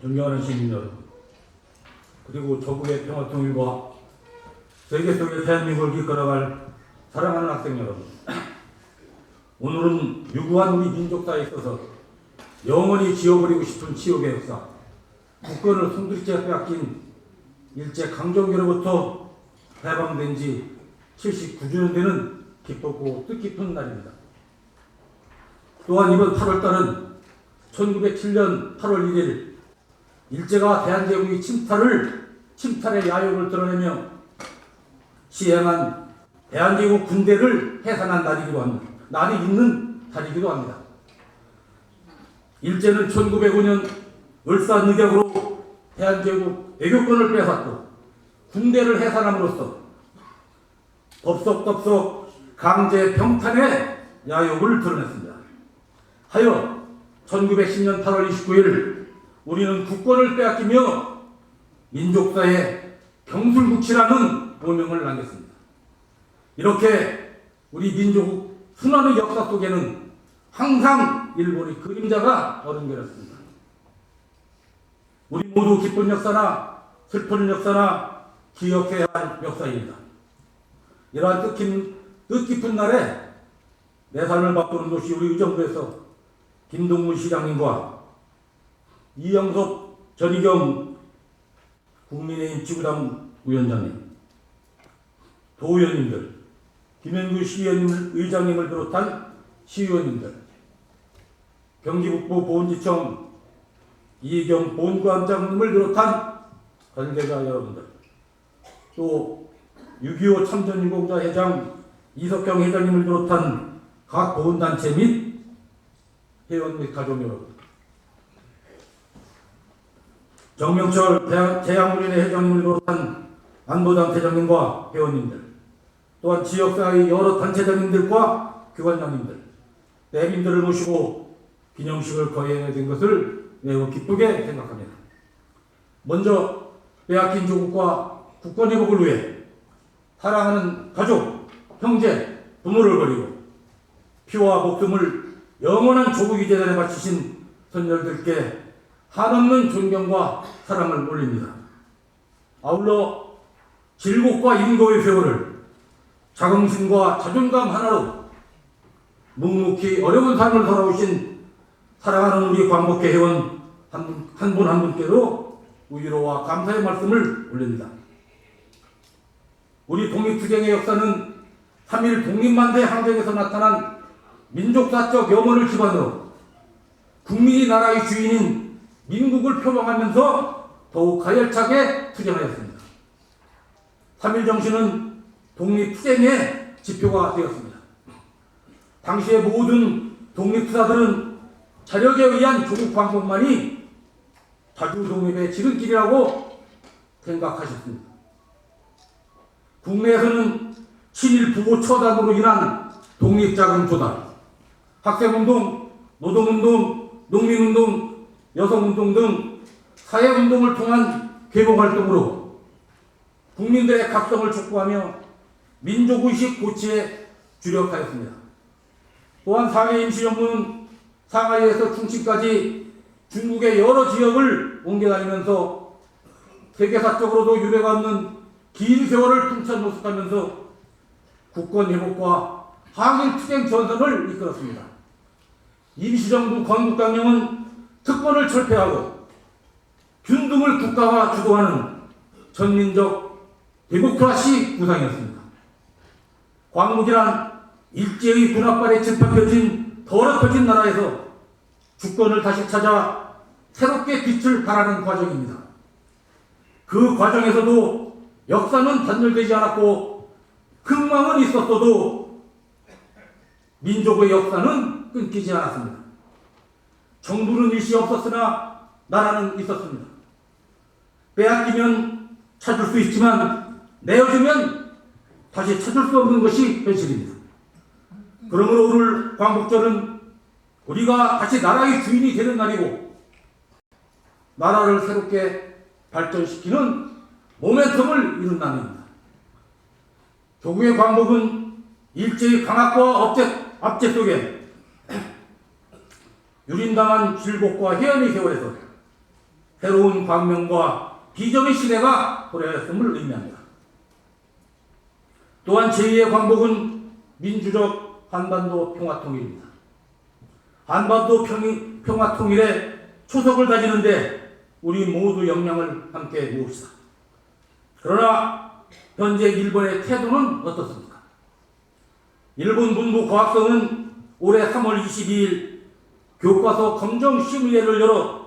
존경하는 시민 여러분, 그리고 조국의 평화통일과 세계 속의 대한민국을 이끌어갈 사랑하는 학생 여러분, 오늘은 유구한 우리 민족사에 있어서 영원히 지워버리고 싶은 치욕의 역사, 국권을 송두리째 빼앗긴 일제 강점기로부터 해방된 지 79주년 되는 기쁘고 뜻깊은 날입니다. 또한 이번 8월달은 1907년 8월 1일 일제가 대한제국의 침탈을 침탈의 야욕을 드러내며 시행한 대한제국 군대를 해산한 날이기도 합니다. 날이 있는 달이기도 합니다. 일제는 1905년 을사늑약으로 대한제국 외교권을 빼앗고 군대를 해산함으로써 덥석덥석 강제 병탄의 야욕을 드러냈습니다. 하여 1910년 8월 29일 우리는 국권을 빼앗기며 민족사에 경술국치라는 오명을 남겼습니다. 이렇게 우리 민족 순환의 역사 속에는 항상 일본의 그림자가 어른거렸습니다. 우리 모두 기쁜 역사나 슬픈 역사나 기억해야 할 역사입니다. 이러한 뜻깊은, 뜻깊은 날에 내 삶을 바꾸는 도시 우리 의정부에서 김동문 시장님과 이영섭 전희경 국민의힘 지구당 위원장님, 도의원님들, 김현구 시의원님, 의장님을 비롯한 시의원님들, 경기북부 보훈지청 이경 보훈관장님을 비롯한 관계자 여러분들, 또 6.25 참전유공자 회장 이석경 회장님을 비롯한 각 보훈단체 및 회원 및 가족 여러분, 정명철 대양문인회 회장님을 비롯한 안보당 대장님과 회원님들, 또한 지역사회 여러 단체장님들과 교관장님들, 대민들을 모시고 기념식을 거행하게 된 것을 매우 기쁘게 생각합니다. 먼저 빼앗긴 조국과 국권 회복을 위해 사랑하는 가족, 형제, 부모를 버리고 피와 목숨을 영원한 조국의 재단에 바치신 선열들께 한없는 존경과 사랑을 올립니다. 아울러 질곡과 인고의 세월을 자긍심과 자존감 하나로 묵묵히 어려운 삶을 살아오신 사랑하는 우리 광복회 회원 한 분한 분께도 위로와 감사의 말씀을 올립니다. 우리 독립투쟁의 역사는 3.1 독립만대 항쟁에서 나타난 민족사적 염원을 기반으로 국민이 나라의 주인인 민국을 표방하면서 더욱 가열차게 투쟁하였습니다. 3.1 정신은 독립투쟁의 지표가 되었습니다. 당시의 모든 독립투사들은 자력에 의한 조국 광복만이 자주 독립의 지름길이라고 생각하셨습니다. 국내에서는 친일 부호 처단으로 인한 독립자금 조달, 학생운동, 노동운동, 농민운동, 여성운동 등 사회운동을 통한 개봉활동으로 국민들의 각성을 촉구하며 민족의식 고취에 주력하였습니다. 또한 상해 임시정부는 상하이에서 충칭까지 중국의 여러 지역을 옮겨다니면서 세계사적으로도 유례가 없는 긴 세월을 풍천 노숙하면서 국권 회복과 항일 투쟁 전선을 이끌었습니다. 임시정부 건국 강령은 특권을 철폐하고 균등을 국가화 주도하는 전민적 데모크라시 구상이었습니다. 광복이란 일제의 군합발에 짓밟혀진 더럽혀진 나라에서 주권을 다시 찾아 새롭게 빛을 발하는 과정입니다. 그 과정에서도 역사는 단절되지 않았고 흥망은 있었어도 민족의 역사는 끊기지 않았습니다. 정부는 일시 없었으나 나라는 있었습니다. 빼앗기면 찾을 수 있지만 내어주면 다시 찾을 수 없는 것이 현실입니다. 그러므로 오늘 광복절은 우리가 다시 나라의 주인이 되는 날이고 나라를 새롭게 발전시키는 모멘텀을 이룬 날입니다. 조국의 광복은 일제의 강압과 압제 속에 유린당한 질곡과 해연의 세월에서 새로운 광명과 비전의 시대가 도래했음을 의미합니다. 또한 제2의 광복은 민주적 한반도 평화통일입니다. 한반도 평, 평화통일에 초석을 다지는데 우리 모두 역량을 함께 모읍시다. 그러나 현재 일본의 태도는 어떻습니까? 일본 문부 과학성은 올해 3월 22일 교과서 검정 심의회를 열어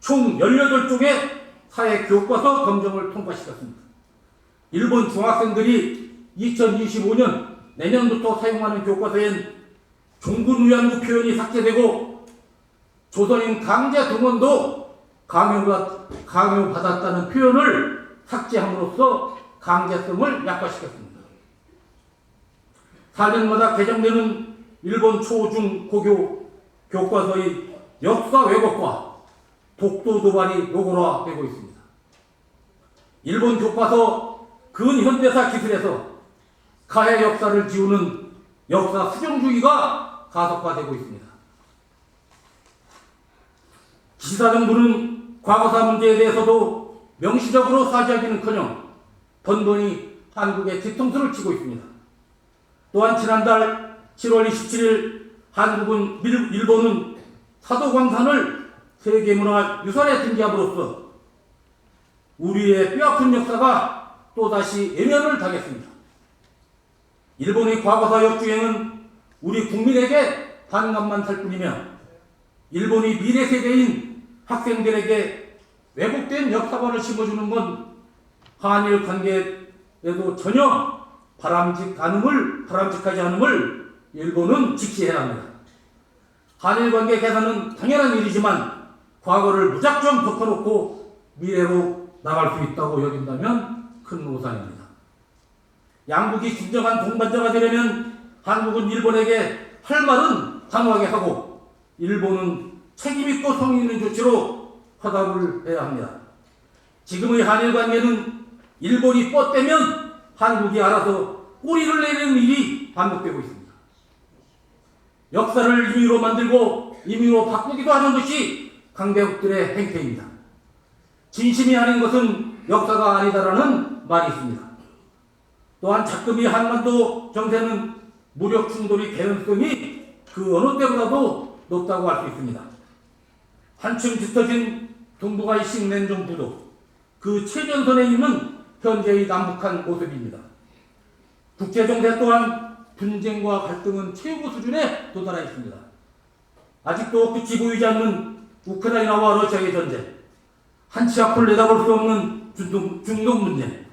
총 18쪽의 사회 교과서 검정을 통과시켰습니다. 일본 중학생들이 2025년 내년부터 사용하는 교과서엔 종군 위안부 표현이 삭제되고 조선인 강제 동원도 강요가, 강요받았다는 표현을 삭제함으로써 강제성을 약화시켰습니다. 4년마다 개정되는 일본 초중 고교 교과서의 역사 왜곡과 독도 도발이 노골화되고 있습니다. 일본 교과서 근현대사 기술에서 가해 역사를 지우는 역사 수정주의가 가속화되고 있습니다. 기사 정부는 과거사 문제에 대해서도 명시적으로 사죄하기는커녕 번번이 한국의 뒤통수를 치고 있습니다. 또한 지난달 7월 27일 한국은 일- 일본은 사도광산을 세계문화유산에 등재함으로써 우리의 뼈아픈 역사가 또다시 외면을 당했습니다. 일본의 과거사 역주행은 우리 국민에게 반감만 살 뿐이며 일본이 미래 세대인 학생들에게 왜곡된 역사관을 심어주는 건 한일 관계에도 전혀 바람직 않음을 바람직하지 않음을 일본은 직시해야 합니다. 한일 관계 개선은 당연한 일이지만 과거를 무작정 덮어놓고 미래로 나갈 수 있다고 여긴다면 큰 오산입니다. 양국이 진정한 동반자가 되려면 한국은 일본에게 할 말은 단호하게 하고 일본은 책임있고 성의 있는 조치로 화답을 해야 합니다. 지금의 한일 관계는 일본이 뻗대면 한국이 알아서 꼬리를 내리는 일이 반복되고 있습니다. 역사를 임의로 만들고 임의로 바꾸기도 하는 것이 강대국들의 행태입니다. 진심이 아닌 것은 역사가 아니다라는 말이 있습니다. 또한 자금이 한반도 정세는 무력 충돌이 개연성이 그 어느 때보다도 높다고 할 수 있습니다. 한층 짙어진 동북아식 냉전 부도 그 최전선에 있는 현재의 남북한 모습입니다. 국제 정세 또한 분쟁과 갈등은 최고 수준에 도달해 있습니다. 아직도 끝이 보이지 않는 우크라이나와 러시아의 전쟁, 한치 앞을 내다볼 수 없는 중동, 중동 문제,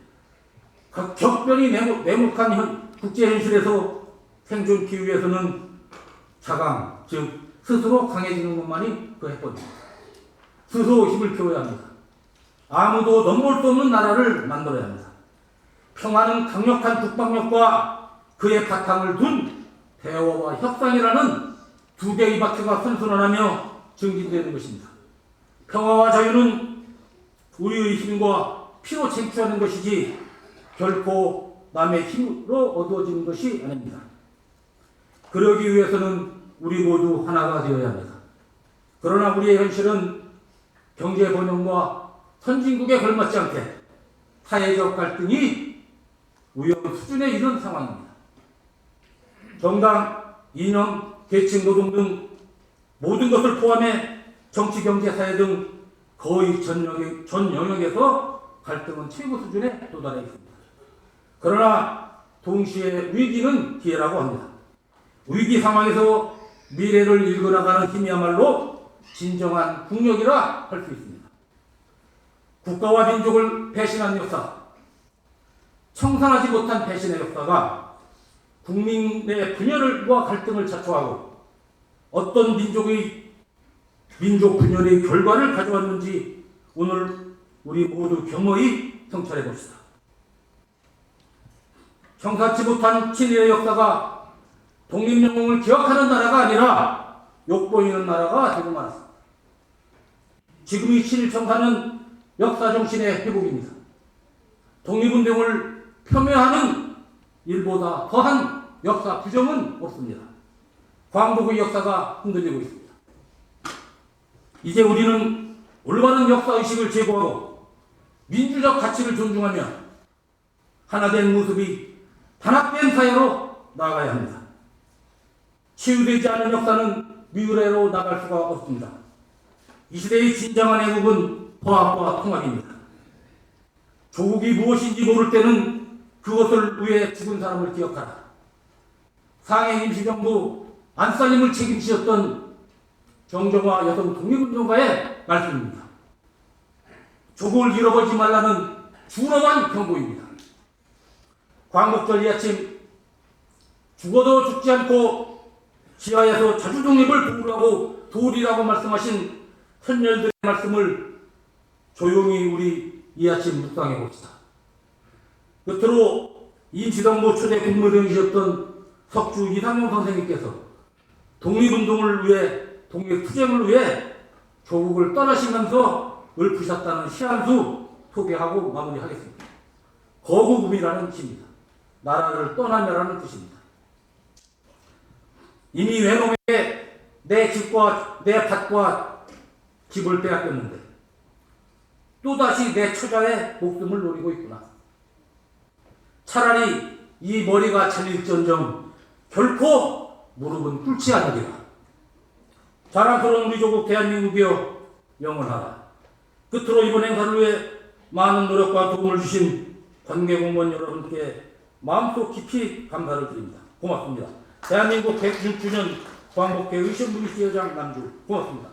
각 격변이 내목한 현, 국제 현실에서 생존기 위해서는 자강, 즉 스스로 강해지는 것만이 그 해법입니다. 스스로 힘을 키워야 합니다. 아무도 넘볼 수 없는 나라를 만들어야 합니다. 평화는 강력한 국방력과 그의 바탕을 둔 대화와 협상이라는 두 개의 바퀴가 선순환하며 증진되는 것입니다. 평화와 자유는 우리의 힘과 피로 쟁취하는 것이지 결코 남의 힘으로 얻어지는 것이 아닙니다. 그러기 위해서는 우리 모두 하나가 되어야 합니다. 그러나 우리의 현실은 경제 번영과 선진국에 걸맞지 않게 사회적 갈등이 위험 수준에 이른 상황입니다. 정당, 이념, 계층, 노동 등 모든 것을 포함해 정치, 경제, 사회 등 거의 전 영역, 전 영역에서 갈등은 최고 수준에 도달해 있습니다. 그러나 동시에 위기는 기회라고 합니다. 위기 상황에서 미래를 읽어나가는 힘이야말로 진정한 국력이라 할 수 있습니다. 국가와 민족을 배신한 역사, 청산하지 못한 배신의 역사가 국민의 분열과 갈등을 자초하고 어떤 민족의 민족 분열의 결과를 가져왔는지 오늘 우리 모두 겸허히 성찰해 봅시다. 청산치 못한 친일의 역사가 독립영웅을 기억하는 나라가 아니라 욕보이는 나라가 되고 말았습니다. 지금의 친일 청산은 역사 정신의 회복입니다. 독립운동을 폄훼하는 일보다 더한 역사 부정은 없습니다. 광복의 역사가 흔들리고 있습니다. 이제 우리는 올바른 역사의식을 제고하고 민주적 가치를 존중하며 하나된 모습이 단합된 사회로 나아가야 합니다. 치유되지 않은 역사는 미래로 나갈 수가 없습니다. 이 시대의 진정한 애국은 화합과 통합입니다. 조국이 무엇인지 모를 때는 그것을 위해 죽은 사람을 기억하라. 상해 임시정부 안살림을 책임지셨던 정정화 여성 독립운동가의 말씀입니다. 조국을 잃어버리지 말라는 준엄한 경고입니다. 광복절 이 아침 죽어도 죽지 않고 지하에서 자주 독립을 부르라고 도리라고 말씀하신 선열들의 말씀을 조용히 우리 이 아침 묵상해 봅시다. 끝으로 임시정부 초대 국무위원이셨던 석주 이상용 선생님께서 독립운동을 위해 독립투쟁을 위해 조국을 떠나시면서 읊으셨다는 시한수 소개하고 마무리하겠습니다. 거국음이라는 시입니다. 나라를 떠나며라는 뜻입니다. 이미 외놈에게 내 집과 내 밭과 집을 빼앗겼는데 또다시 내 처자의 목숨을 노리고 있구나. 차라리 이 머리가 잘릴전정 결코 무릎은 꿇지 않으리라. 자랑스러운 우리 조국 대한민국이여 영원하라. 끝으로 이번 행사를 위해 많은 노력과 도움을 주신 관계공무원 여러분께 마음속 깊이 감사를 드립니다. 고맙습니다. 대한민국 106주년 광복회 의정부시회장 남주 고맙습니다.